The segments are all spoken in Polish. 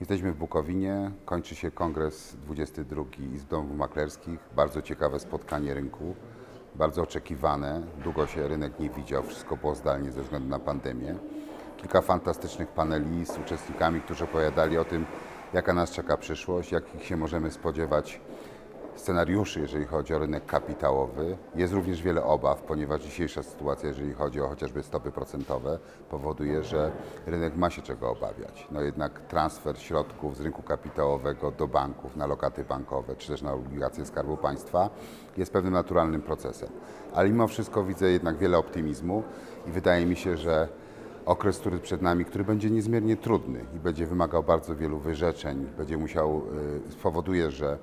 Jesteśmy w Bukowinie, kończy się kongres 22 Izb Domów Maklerskich. Bardzo ciekawe spotkanie rynku, bardzo oczekiwane. Długo się rynek nie widział, wszystko było zdalnie ze względu na pandemię. Kilka fantastycznych paneli z uczestnikami, którzy opowiadali o tym, jaka nas czeka przyszłość, jakich się możemy spodziewać scenariuszy, jeżeli chodzi o rynek kapitałowy. Jest również wiele obaw, ponieważ dzisiejsza sytuacja, jeżeli chodzi o chociażby stopy procentowe, powoduje, że rynek ma się czego obawiać. No jednak transfer środków z rynku kapitałowego do banków na lokaty bankowe, czy też na obligacje Skarbu Państwa jest pewnym naturalnym procesem. Ale mimo wszystko widzę jednak wiele optymizmu i wydaje mi się, że okres, który przed nami, który będzie niezmiernie trudny i będzie wymagał bardzo wielu wyrzeczeń, będzie musiał, y, spowoduje, że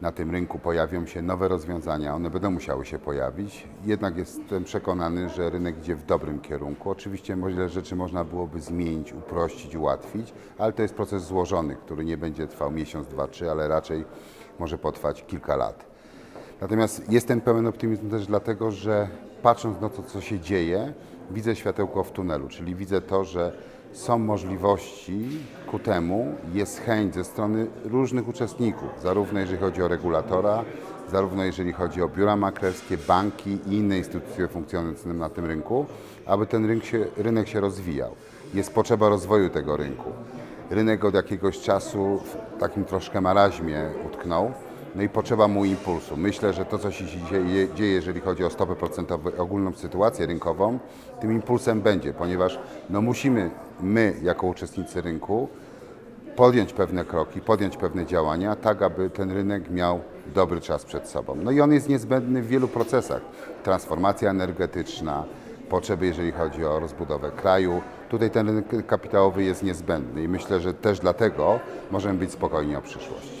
na tym rynku pojawią się nowe rozwiązania, one będą musiały się pojawić. Jednak jestem przekonany, że rynek idzie w dobrym kierunku. Oczywiście wiele rzeczy można byłoby zmienić, uprościć, ułatwić, ale to jest proces złożony, który nie będzie trwał miesiąc, dwa, trzy, ale raczej może potrwać kilka lat. Natomiast jestem pełen optymizmu też dlatego, że patrząc na to, co się dzieje, widzę światełko w tunelu, czyli widzę to, że są możliwości ku temu, jest chęć ze strony różnych uczestników, zarówno jeżeli chodzi o regulatora, zarówno jeżeli chodzi o biura maklerskie, banki i inne instytucje funkcjonujące na tym rynku, aby ten rynek się, rynek się rozwijał. Jest potrzeba rozwoju tego rynku. Rynek od jakiegoś czasu w takim troszkę maraźmie utknął. No i potrzeba mu impulsu. Myślę, że to, co się dzieje, dzieje jeżeli chodzi o stopy procentowe, ogólną sytuację rynkową, tym impulsem będzie, ponieważ no musimy my, jako uczestnicy rynku, podjąć pewne kroki, podjąć pewne działania, tak aby ten rynek miał dobry czas przed sobą. No i on jest niezbędny w wielu procesach. Transformacja energetyczna, potrzeby, jeżeli chodzi o rozbudowę kraju. Tutaj ten rynek kapitałowy jest niezbędny i myślę, że też dlatego możemy być spokojni o przyszłość.